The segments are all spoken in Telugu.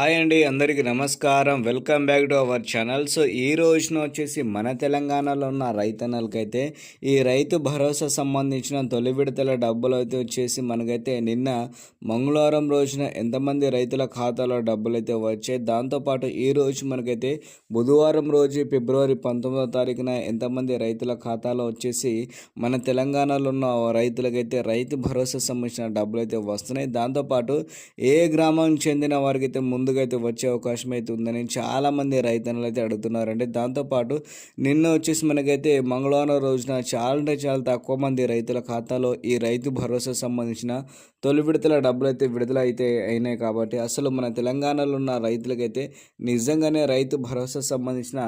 హాయ్ అండి అందరికీ నమస్కారం. Welcome back to our channel. So ఈ రోజున వచ్చేసి మన తెలంగాణలో ఉన్న రైతన్నలకైతే ఈ రైతు భరోసా సంబంధించిన తొలి విడతల డబ్బులు అయితే వచ్చేసి మనకైతే నిన్న మంగళవారం రోజున ఎంతమంది రైతుల ఖాతాలో డబ్బులు అయితే వచ్చాయి. దాంతోపాటు ఈ రోజు మనకైతే బుధవారం రోజు ఫిబ్రవరి పంతొమ్మిదో తారీఖున ఎంతమంది రైతుల ఖాతాలో వచ్చేసి మన తెలంగాణలో ఉన్న రైతులకైతే రైతు భరోసా సంబంధించిన డబ్బులు అయితే వస్తున్నాయి. దాంతోపాటు ఏ గ్రామం చెందిన వారికి అయితే ముందుగా అయితే వచ్చే అవకాశం అయితే ఉందని చాలామంది రైతన్నలు అయితే అడుగుతున్నారండి. దాంతోపాటు నిన్న వచ్చేసి మనకైతే మంగళవారం రోజున చాలా అంటే చాలా తక్కువ మంది రైతుల ఖాతాలో ఈ రైతు భరోసా సంబంధించిన తొలి విడతల డబ్బులు అయితే విడుదల అయితే అయినాయి కాబట్టి అసలు మన తెలంగాణలో ఉన్న రైతులకైతే నిజంగానే రైతు భరోసా సంబంధించిన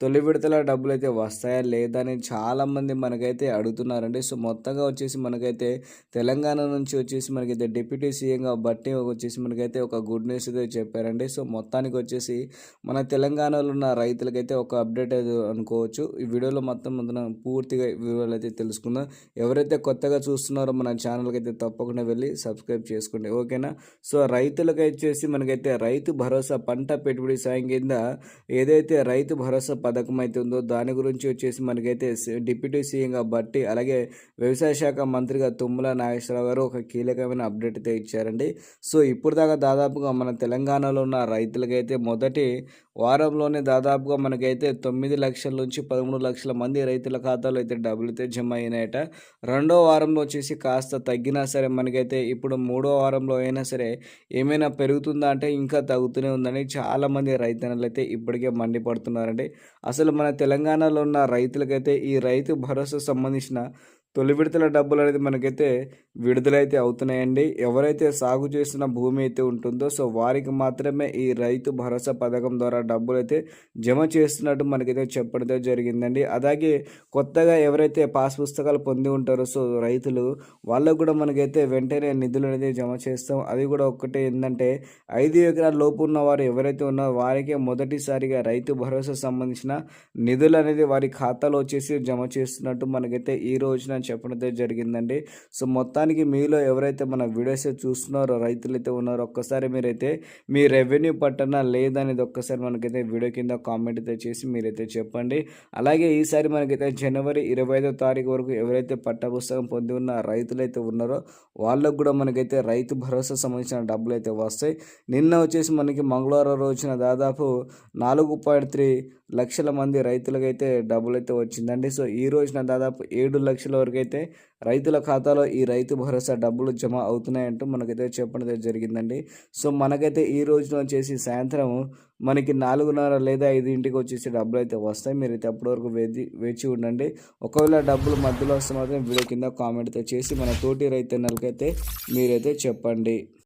తొలి విడతల డబ్బులు అయితే వస్తాయా లేదా అని చాలామంది మనకైతే అడుగుతున్నారండి. సో మొత్తంగా వచ్చేసి మనకైతే తెలంగాణ నుంచి వచ్చేసి మనకైతే డిప్యూటీ సీఎంగా బట్టి వచ్చేసి మనకైతే ఒక గుడ్ న్యూస్ అయితే చెప్పారండి. సో మొత్తానికి వచ్చేసి మన తెలంగాణలో ఉన్న రైతులకైతే ఒక అప్డేట్ అయితే అనుకోవచ్చు. ఈ వీడియోలో మొత్తం మనం పూర్తిగా వివరాలు అయితే తెలుసుకుందాం. ఎవరైతే కొత్తగా చూస్తున్నారో మన ఛానల్కి అయితే తప్పకుండా వెళ్ళి సబ్స్క్రైబ్ చేసుకోండి. ఓకేనా? సో రైతులకు వచ్చేసి మనకైతే రైతు భరోసా పంట పెట్టుబడి సాయం కింద ఏదైతే రైతు భరోసా పథకం అయితే ఉందో దాని గురించి వచ్చేసి మనకైతే డిప్యూటీ సీఎంగా బట్టి అలాగే వ్యవసాయ శాఖ మంత్రిగా తుమ్మల నాగేశ్వరరావు గారు ఒక కీలకమైన అప్డేట్ అయితే ఇచ్చారండి. సో ఇప్పుడు దాకా దాదాపుగా మన తెలంగాణ తెలంగాణలో ఉన్న రైతులకైతే మొదటి వారంలోనే దాదాపుగా మనకైతే తొమ్మిది లక్షల నుంచి పదమూడు లక్షల మంది రైతుల ఖాతాలో అయితే డబ్బులు అయితే జమ అయినాయట. రెండో వారంలో వచ్చేసి కాస్త తగ్గినా సరే మనకైతే ఇప్పుడు మూడో వారంలో అయినా సరే ఏమైనా పెరుగుతుందా అంటే ఇంకా తగ్గుతూనే ఉందని చాలామంది రైతన్నలు అయితే ఇప్పటికే మండిపడుతున్నారండి. అసలు మన తెలంగాణలో ఉన్న రైతులకైతే ఈ రైతు భరోసా సంబంధించిన తొలి విడతల డబ్బులు అనేది మనకైతే విడుదలైతే అవుతున్నాయండి. ఎవరైతే సాగు చేస్తున్న భూమి అయితే ఉంటుందో సో వారికి మాత్రమే ఈ రైతు భరోసా పథకం ద్వారా డబ్బులు అయితే జమ చేస్తున్నట్టు మనకైతే చెప్పడం జరిగిందండి. అలాగే కొత్తగా ఎవరైతే పాస్ పుస్తకాలు పొంది ఉంటారో సో రైతులు వాళ్ళకు కూడా మనకైతే వెంటనే నిధులు అనేది జమ చేస్తాం. అది కూడా ఒక్కటే ఏంటంటే ఐదు ఎకరాల లోపు ఉన్న వారు ఎవరైతే ఉన్నారో వారికే మొదటిసారిగా రైతు భరోసా సంబంధించిన నిధులు అనేది వారి ఖాతాలో వచ్చేసి జమ చేస్తున్నట్టు మనకైతే ఈ రోజున చెప్పడం జరిగిందండి. సో మొత్తానికి మీలో ఎవరైతే మన వీడియోస్ చూస్తున్నారో రైతులైతే ఉన్నారో ఒక్కసారి మీరైతే మీ రెవెన్యూ పట్టణ లేదనేది ఒక్కసారి మనకైతే వీడియో కింద కామెంట్ అయితే చేసి మీరైతే చెప్పండి. అలాగే ఈసారి మనకైతే జనవరి ఇరవై ఐదో తారీఖు వరకు ఎవరైతే పట్టపుస్తకం పొంది ఉన్న రైతులైతే ఉన్నారో వాళ్ళకు కూడా మనకైతే రైతు భరోసా సంబంధించిన డబ్బులు అయితే వస్తాయి. నిన్న వచ్చేసి మనకి మంగళవారం రోజున దాదాపు నాలుగు పాయింట్ త్రీ లక్షల మంది రైతులకైతే డబ్బులు అయితే వచ్చిందండి. సో ఈ రోజున దాదాపు ఏడు లక్షల వరకు అయితే రైతుల ఖాతాలో ఈ రైతు భరోసా డబ్బులు జమ అవుతున్నాయంటూ మనకైతే చెప్పడం జరిగిందండి. సో మనకైతే ఈ రోజున వచ్చేసి సాయంత్రం మనకి నాలుగున్నర లేదా ఐదు ఇంటికి వచ్చేసి డబ్బులు అయితే వస్తాయి. మీరు అయితే అప్పటివరకు వేచి వేచి ఉండండి. ఒకవేళ డబ్బులు మధ్యలో వస్తే మాత్రం వీడియో కింద కామెంట్ అయితే చేసి మన తోటి రైతన్నలకైతే మీరైతే చెప్పండి.